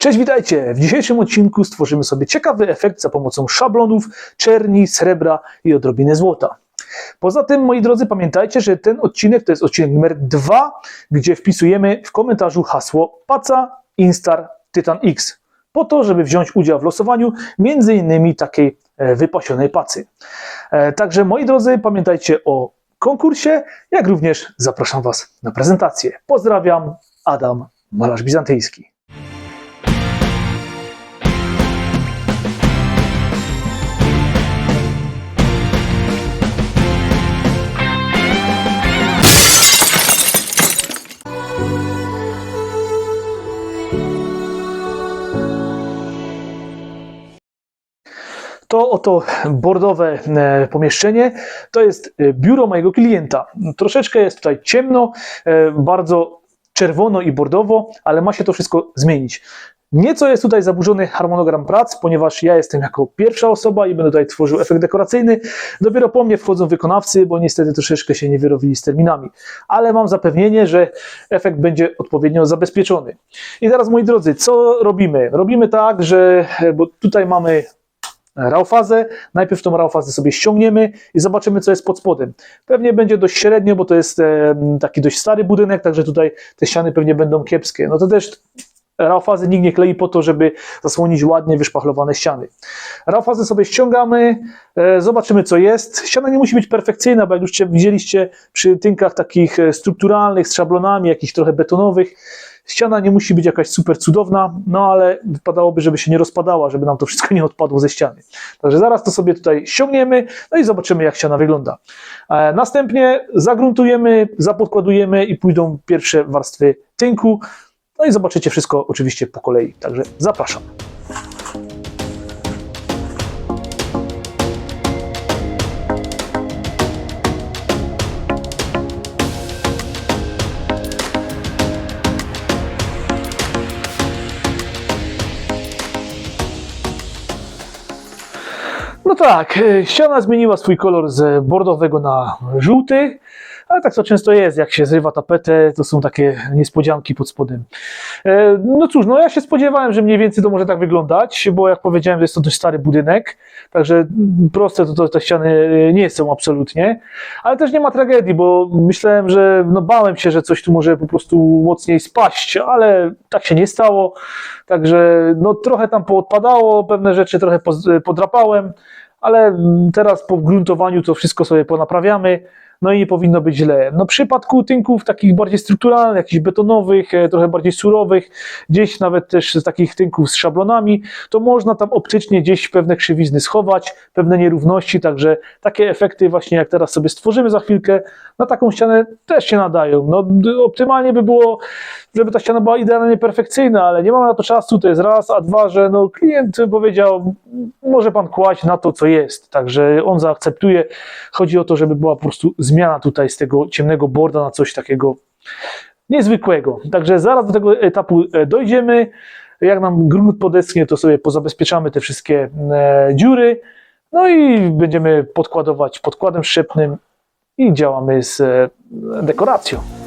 Cześć, witajcie! W dzisiejszym odcinku stworzymy sobie ciekawy efekt za pomocą szablonów, czerni, srebra i odrobiny złota. Poza tym, moi drodzy, pamiętajcie, że ten odcinek to jest odcinek numer dwa, gdzie wpisujemy w komentarzu hasło PACA Instar Titan X, po to, żeby wziąć udział w losowaniu między innymi takiej e, wypasionej pacy. E, Także, moi drodzy, pamiętajcie o konkursie, jak również zapraszam Was na prezentację. Pozdrawiam, Adam, malarz bizantyjski. To oto bordowe e, pomieszczenie to jest e, biuro mojego klienta. Troszeczkę jest tutaj ciemno, e, bardzo czerwono i bordowo, ale ma się to wszystko zmienić. Nieco jest tutaj zaburzony harmonogram prac, ponieważ ja jestem jako pierwsza osoba i będę tutaj tworzył efekt dekoracyjny. Dopiero po mnie wchodzą wykonawcy, bo niestety troszeczkę się nie wyrobili z terminami. Ale mam zapewnienie, że efekt będzie odpowiednio zabezpieczony. I teraz, moi drodzy, co robimy? Robimy tak, że, bo tutaj mamy raufazę. Najpierw tą raufazę sobie ściągniemy i zobaczymy, co jest pod spodem. Pewnie będzie dość średnio, bo to jest taki dość stary budynek, także tutaj te ściany pewnie będą kiepskie. No to też raufazy nikt nie klei po to, żeby zasłonić ładnie wyszpachlowane ściany. Raufazę sobie ściągamy, e, zobaczymy, co jest. Ściana nie musi być perfekcyjna, bo jak już widzieliście przy tynkach takich e, strukturalnych, z szablonami, jakichś trochę betonowych, Ściana nie musi być jakaś super cudowna, no ale wypadałoby, żeby się nie rozpadała, żeby nam to wszystko nie odpadło ze ściany. Także zaraz to sobie tutaj ściągniemy, no i zobaczymy, jak ściana wygląda. E, Następnie zagruntujemy, zapodkładujemy i pójdą pierwsze warstwy tynku. No i zobaczycie wszystko oczywiście po kolei. Także zapraszam. Tak, e, ściana zmieniła swój kolor z bordowego na żółty, ale tak to często jest, jak się zrywa tapetę, to są takie niespodzianki pod spodem. E, No cóż, no ja się spodziewałem, że mniej więcej to może tak wyglądać, bo jak powiedziałem, jest to dość stary budynek, także proste to, to te ściany e, nie są absolutnie, ale też nie ma tragedii, bo myślałem, że no bałem się, że coś tu może po prostu mocniej spaść, ale tak się nie stało, także no trochę tam poodpadało, pewne rzeczy trochę podrapałem, ale teraz po gruntowaniu to wszystko sobie ponaprawiamy, no i nie powinno być źle. No w przypadku tynków takich bardziej strukturalnych, jakichś betonowych, e, trochę bardziej surowych, gdzieś nawet też z takich tynków z szablonami, to można tam optycznie gdzieś pewne krzywizny schować, pewne nierówności, także takie efekty właśnie jak teraz sobie stworzymy za chwilkę, na taką ścianę też się nadają. No optymalnie by było, żeby ta ściana była idealnie perfekcyjna, ale nie mamy na to czasu, to jest raz, a dwa, że no klient powiedział, może pan kłaść na to, co jest, także on zaakceptuje. Chodzi o to, żeby była po prostu zmiana tutaj z tego ciemnego borda na coś takiego niezwykłego. Także zaraz do tego etapu e, dojdziemy. Jak nam grunt podeschnie, to sobie pozabezpieczamy te wszystkie e, dziury. No i będziemy podkładować podkładem szczepnym i działamy z e, dekoracją.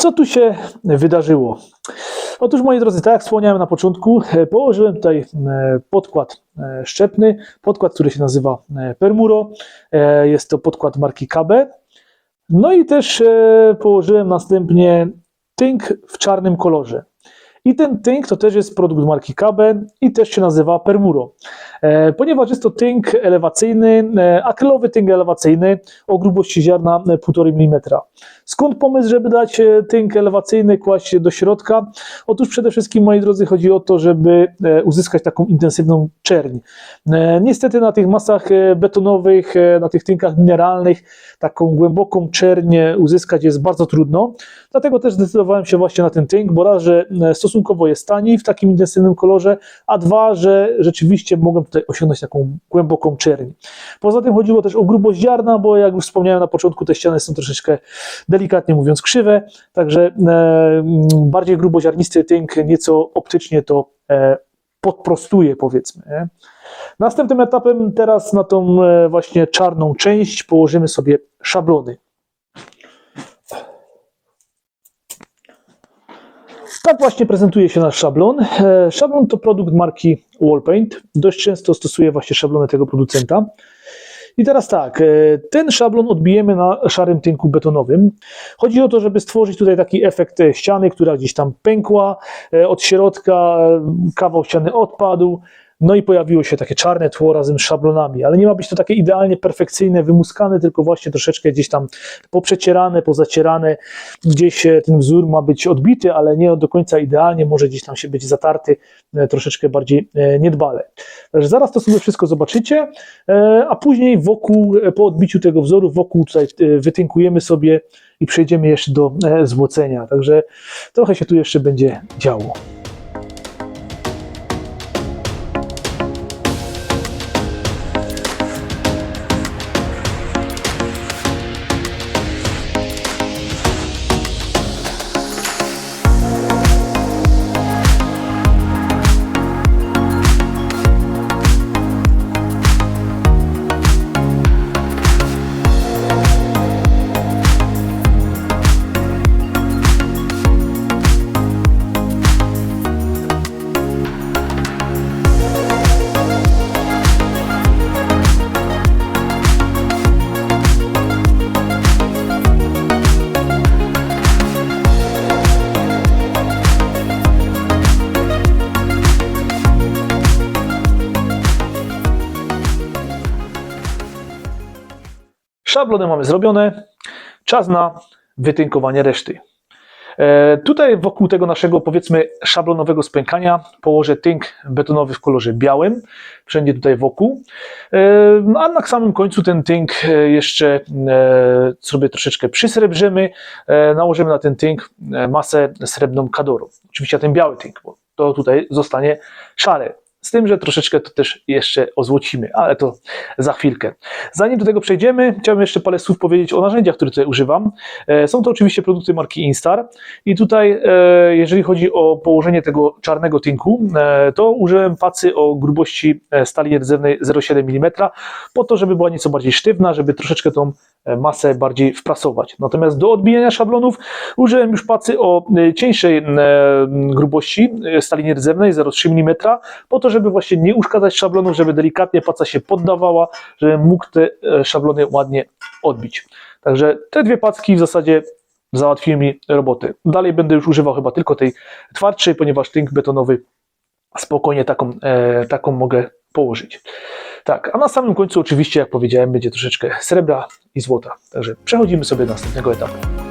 Co tu się wydarzyło? Otóż, moi drodzy, tak jak wspomniałem na początku, e, położyłem tutaj e, podkład e, szczepny, podkład, który się nazywa Permuro. Jest to podkład marki KB. No i też położyłem następnie tynk w czarnym kolorze. I ten tynk to też jest produkt marki KB i też się nazywa Permuro. E, Ponieważ jest to tynk elewacyjny, e, akrylowy tynk elewacyjny o grubości ziarna e, 1,5 mm. Skąd pomysł, żeby dać e, tynk elewacyjny kłaść do środka? Otóż przede wszystkim, moi drodzy, chodzi o to, żeby e, uzyskać taką intensywną czerń. E, Niestety na tych masach e, betonowych, e, na tych tynkach mineralnych, taką głęboką czerń uzyskać jest bardzo trudno. Dlatego też zdecydowałem się właśnie na ten tynk, bo raz, że e, stosunkowo jest tani w takim intensywnym kolorze, a dwa, że rzeczywiście mogłem tutaj osiągnąć taką głęboką czerń. Poza tym chodziło też o grubość ziarna, bo jak już wspomniałem na początku, te ściany są troszeczkę delikatnie mówiąc krzywe, także e, mm, bardziej gruboziarnisty tynk nieco optycznie to e, podprostuje powiedzmy. Następnym etapem teraz na tą e, właśnie czarną część położymy sobie szablony. Tak właśnie prezentuje się nasz szablon. E, Szablon to produkt marki Wallpaint. Dość często stosuję właśnie szablony tego producenta. I teraz tak, e, ten szablon odbijemy na szarym tynku betonowym. Chodzi o to, żeby stworzyć tutaj taki efekt e, ściany, która gdzieś tam pękła od środka, kawał ściany odpadł, no i pojawiło się takie czarne tło razem z szablonami, ale nie ma być to takie idealnie perfekcyjne, wymuskane, tylko właśnie troszeczkę gdzieś tam poprzecierane, pozacierane, gdzieś e, ten wzór ma być odbity, ale nie do końca idealnie, może gdzieś tam się być zatarty e, troszeczkę bardziej e, niedbale. Zaraz to sobie wszystko zobaczycie, a później wokół, po odbiciu tego wzoru, wokół tutaj wytynkujemy sobie i przejdziemy jeszcze do złocenia. Także trochę się tu jeszcze będzie działo. Szablony mamy zrobione. Czas na wytynkowanie reszty. E, Tutaj wokół tego naszego powiedzmy szablonowego spękania położę tynk betonowy w kolorze białym, wszędzie tutaj wokół, E, a na samym końcu ten tynk e, jeszcze sobie troszeczkę przysrebrzymy, nałożymy na ten tynk masę srebrną kadorą. Oczywiście ten biały tynk, bo to tutaj zostanie szare. Z tym, że troszeczkę to też jeszcze ozłocimy, ale to za chwilkę. Zanim do tego przejdziemy, chciałbym jeszcze parę słów powiedzieć o narzędziach, które tutaj używam. E, Są to oczywiście produkty marki Instar i tutaj, e, jeżeli chodzi o położenie tego czarnego tynku, e, to użyłem pacy o grubości stali rdzewnej 0,7 mm, po to, żeby była nieco bardziej sztywna, żeby troszeczkę tą masę bardziej wprasować. Natomiast do odbijania szablonów użyłem już pacy o e, cieńszej e, grubości e, stali rdzewnej 0,3 mm, po to, żeby właśnie nie uszkadzać szablonów, żeby delikatnie paca się poddawała, żebym mógł te e, szablony ładnie odbić. Także te dwie packi w zasadzie załatwiły mi roboty. Dalej będę już używał chyba tylko tej twardszej, ponieważ tynk betonowy spokojnie taką, e, taką mogę położyć. Tak, a na samym końcu oczywiście, jak powiedziałem, będzie troszeczkę srebra i złota. Także przechodzimy sobie do następnego etapu.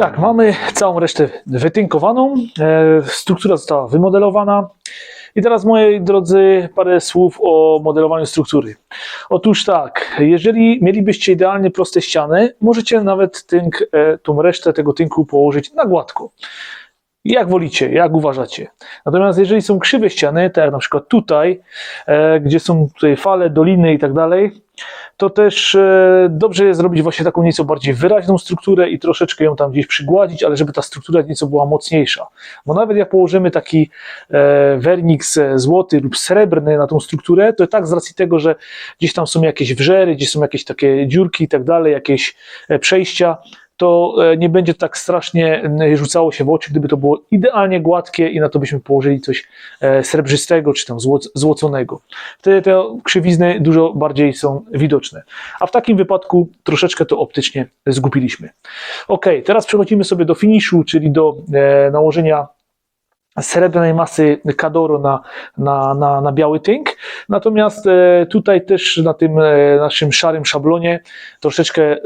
Tak, mamy całą resztę wytynkowaną. E, struktura została wymodelowana. I teraz, moi drodzy, parę słów o modelowaniu struktury. Otóż tak, jeżeli mielibyście idealnie proste ściany, możecie nawet tynk, e, tą resztę tego tynku położyć na gładko. Jak wolicie, jak uważacie. Natomiast jeżeli są krzywe ściany, tak jak na przykład tutaj, e, gdzie są tutaj fale, doliny i tak dalej, to też e, dobrze jest zrobić właśnie taką nieco bardziej wyraźną strukturę i troszeczkę ją tam gdzieś przygładzić, ale żeby ta struktura nieco była mocniejsza. Bo nawet jak położymy taki e, werniks złoty lub srebrny na tą strukturę, to tak z racji tego, że gdzieś tam są jakieś wrzery, gdzieś są jakieś takie dziurki i tak dalej, jakieś e, przejścia, to e, nie będzie tak strasznie m, rzucało się w oczy, gdyby to było idealnie gładkie i na to byśmy położyli coś e, srebrzystego czy tam złoc- złoconego. Wtedy te krzywizny dużo bardziej są widoczne. A w takim wypadku troszeczkę to optycznie zgupiliśmy. Ok, teraz przechodzimy sobie do finiszu, czyli do e, nałożenia srebrnej masy Kadoro na, na, na, na biały tynk. Natomiast e, tutaj też na tym e, naszym szarym szablonie troszeczkę e,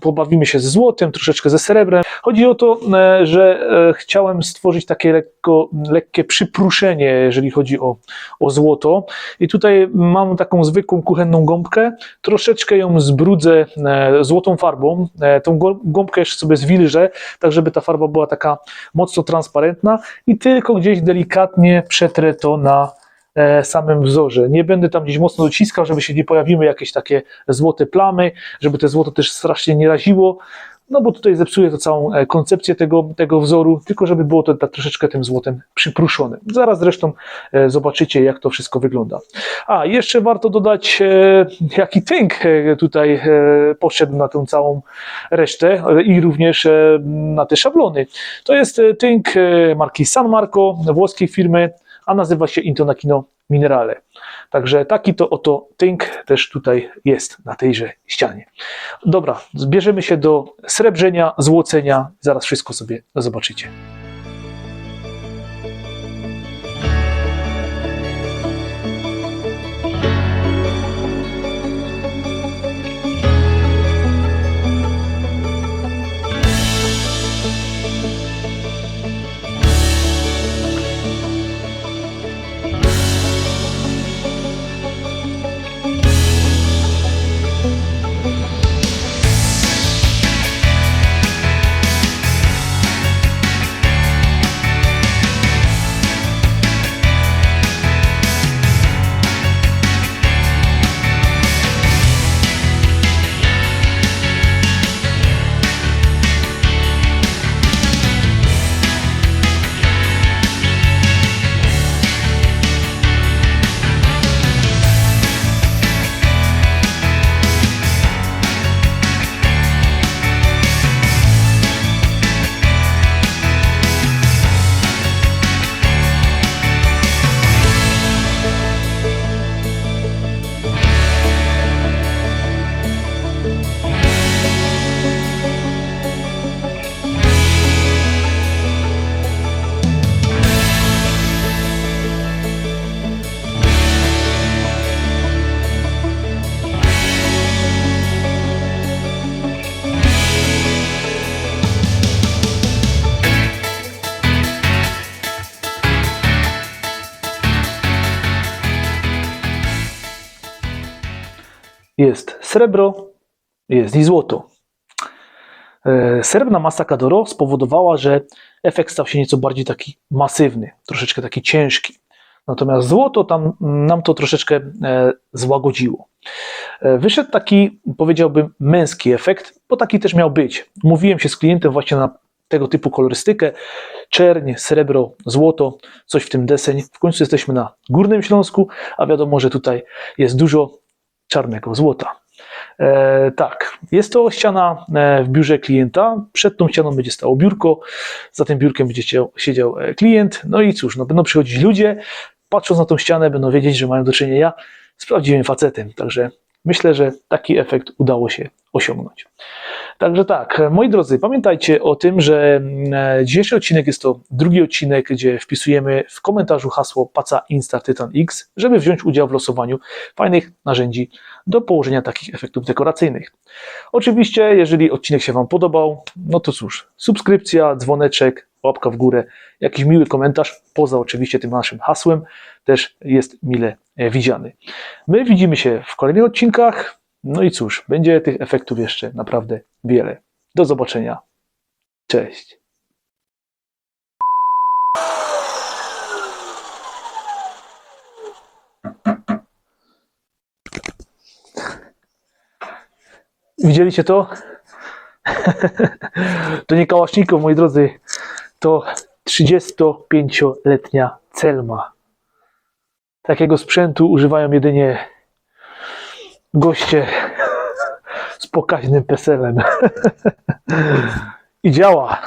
pobawimy się ze złotem, troszeczkę ze srebrem. Chodzi o to, że chciałem stworzyć takie lekko, lekkie przypruszenie, jeżeli chodzi o, o złoto. I tutaj mam taką zwykłą kuchenną gąbkę, troszeczkę ją zbrudzę złotą farbą. Tą gą- gąbkę jeszcze sobie zwilżę, tak żeby ta farba była taka mocno transparentna i tylko gdzieś delikatnie przetrę to na samym wzorze. Nie będę tam gdzieś mocno dociskał, żeby się nie pojawiły jakieś takie złote plamy, żeby te złoto też strasznie nie raziło, no bo tutaj zepsuje to całą e, koncepcję tego, tego wzoru, tylko żeby było to tak troszeczkę tym złotem przypruszone. Zaraz zresztą e, zobaczycie, jak to wszystko wygląda. A, jeszcze warto dodać, e, jaki tynk e, tutaj e, poszedł na tą całą resztę e, i również e, na te szablony. To jest e, tynk e, marki San Marco, włoskiej firmy, a nazywa się Intonakino Minerale. Także taki to oto tynk też tutaj jest na tejże ścianie. Dobra, zbierzemy się do srebrzenia, złocenia, zaraz wszystko sobie zobaczycie. Jest srebro, jest i złoto. E, Srebrna masa Kadoro spowodowała, że efekt stał się nieco bardziej taki masywny, troszeczkę taki ciężki. Natomiast złoto tam nam to troszeczkę e, złagodziło. E, Wyszedł taki, powiedziałbym, męski efekt, bo taki też miał być. Mówiłem się z klientem właśnie na tego typu kolorystykę. Czerń, srebro, złoto, coś w tym deseń. W końcu jesteśmy na Górnym Śląsku, a wiadomo, że tutaj jest dużo czarnego złota. E, tak, jest to ściana e, w biurze klienta. Przed tą ścianą będzie stało biurko, za tym biurkiem będzie siedział- e, klient. No i cóż, no, będą przychodzić ludzie, patrząc na tą ścianę, będą wiedzieć, że mają do czynienia z prawdziwym facetem. Także myślę, że taki efekt udało się osiągnąć. Także tak, moi drodzy, pamiętajcie o tym, że mm, dzisiejszy odcinek jest to drugi odcinek, gdzie wpisujemy w komentarzu hasło Paca Insta Titan X, żeby wziąć udział w losowaniu fajnych narzędzi do położenia takich efektów dekoracyjnych. Oczywiście, jeżeli odcinek się Wam podobał, no to cóż, subskrypcja, dzwoneczek, łapka w górę, jakiś miły komentarz, poza oczywiście tym naszym hasłem, też jest mile e, widziany. My widzimy się w kolejnych odcinkach. No i cóż, będzie tych efektów jeszcze naprawdę wiele. Do zobaczenia. Cześć. Widzieliście to? to nie kałaśników, moi drodzy. To 35-letnia Celma. Takiego sprzętu używają jedynie goście z pokaźnym peselem. I działa.